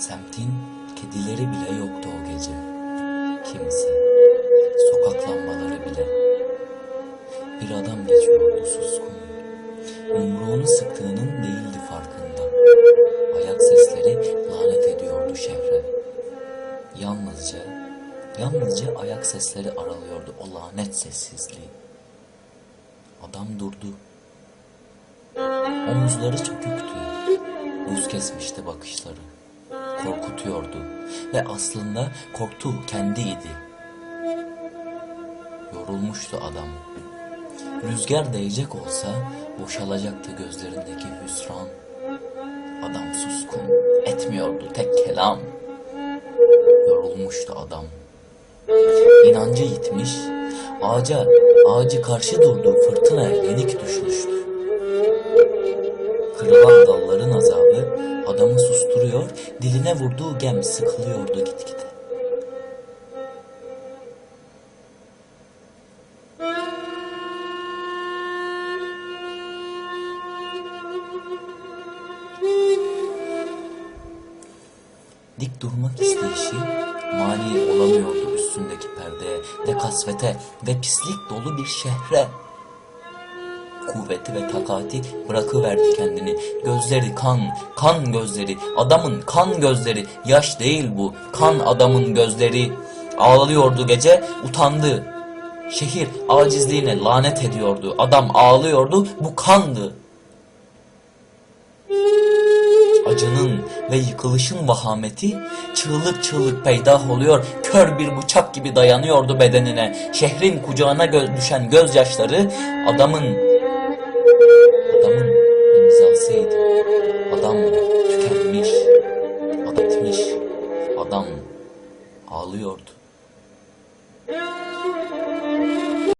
Semtin kedileri bile yoktu o gece. Kimse, sokak lambaları bile. Bir adam geçiyordu suskun. Yumruğunu sıktığının değildi farkında. Ayak sesleri lanet ediyordu şehre. Yalnızca, yalnızca ayak sesleri aralıyordu o lanet sessizliği. Adam durdu. Omuzları çöküktü. Buz kesmişti bakışları. Korkutuyordu. Ve aslında korktuğu kendiydi. Yorulmuştu adam. Rüzgar değecek olsa boşalacaktı gözlerindeki hüsran. Adam suskun, etmiyordu tek kelam. Yorulmuştu adam. İnancı yitmiş, ağaca, ağacı karşı durduğu fırtınaya yenik düşmüştü. Kırılan dalların azabı adamı susturuyor, diline vurduğu gem sıkılıyordu gitgide. Dik durmak isteyişi mani olamıyordu üstündeki perdeye ve kasvete ve pislik dolu bir şehre. Kuvveti ve takati bırakıverdi kendini. Gözleri kan, kan gözleri, adamın kan gözleri. Yaş değil bu, kan adamın gözleri. Ağlıyordu gece, utandı. Şehir acizliğine lanet ediyordu. Adam ağlıyordu, bu kandı. Acının ve yıkılışın vahameti çığlık çığlık peydah oluyor, kör bir bıçak gibi dayanıyordu bedenine. Şehrin kucağına gö- düşen gözyaşları adamın ağlıyordu.